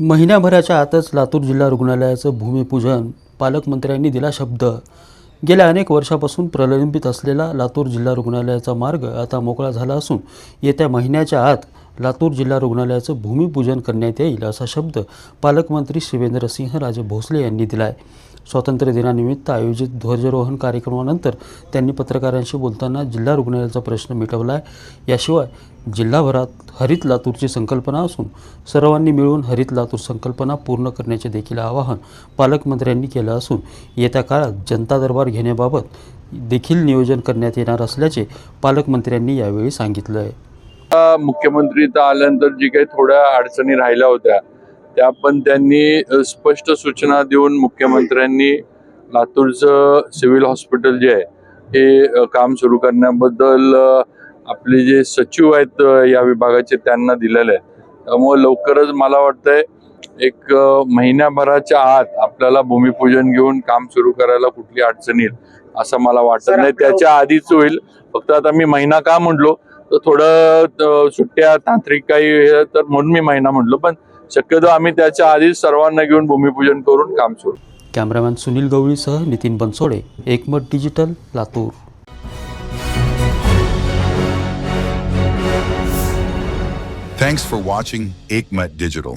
महिन्याभराच्या आतच लातूर जिल्हा रुग्णालयाचं भूमिपूजन पालकमंत्र्यांनी दिला शब्द. गेल्या अनेक वर्षापासून प्रलंबित असलेला लातूर जिल्हा रुग्णालयाचा मार्ग आता मोकळा झाला असून येत्या महिन्याच्या आत लातूर जिल्हा रुग्णालयाचं भूमिपूजन करण्यात येईल असा शब्द पालकमंत्री शिवेंद्रसिंह राजे भोसले यांनी दिला आहे स्वातंत्र्य दिनानिमित्त आयोजित ध्वजारोहण कार्यक्रमानंतर त्यांनी पत्रकारांशी बोलताना जिल्हा रुग्णालयाचा प्रश्न मिटवला आहे. याशिवाय जिल्हाभरात हरित लातूरची संकल्पना असून सर्वांनी मिळून हरित लातूर संकल्पना पूर्ण करण्याचे देखील आवाहन पालकमंत्र्यांनी केलं असून येत्या काळात जनता दरबार घेण्याबाबत देखील नियोजन करण्यात येणार असल्याचे पालकमंत्र्यांनी यावेळी सांगितलं आहे मुख्यमंत्री आल्यानंतर जी काही थोड्या अडचणी राहिल्या होत्या त्या पण त्यांनी स्पष्ट सूचना देऊन मुख्यमंत्र्यांनी लातूरचं सिव्हिल हॉस्पिटल जे आहे हे काम सुरू करण्याबद्दल आपले जे सचिव आहेत या विभागाचे त्यांना दिलेले आहे. त्यामुळे लवकरच मला वाटतंय एक महिन्याभराच्या आत आपल्याला भूमिपूजन घेऊन काम सुरू करायला कुठली अडचण येईल असं मला वाटत नाही. त्याच्या आधीच होईल. फक्त आता मी महिना का म्हटलो तर थोडं सुट्ट्या तांत्रिक काही तर म्हणून मी महिना म्हटलो. पण शक्यतो आम्ही त्याच्या आधीच सर्वांना घेऊन भूमिपूजन करून काम सुरू cameraman Sunil गवळीसह Nitin Bansode Ekmat digital Latur Thanks for watching Aikmat Digital.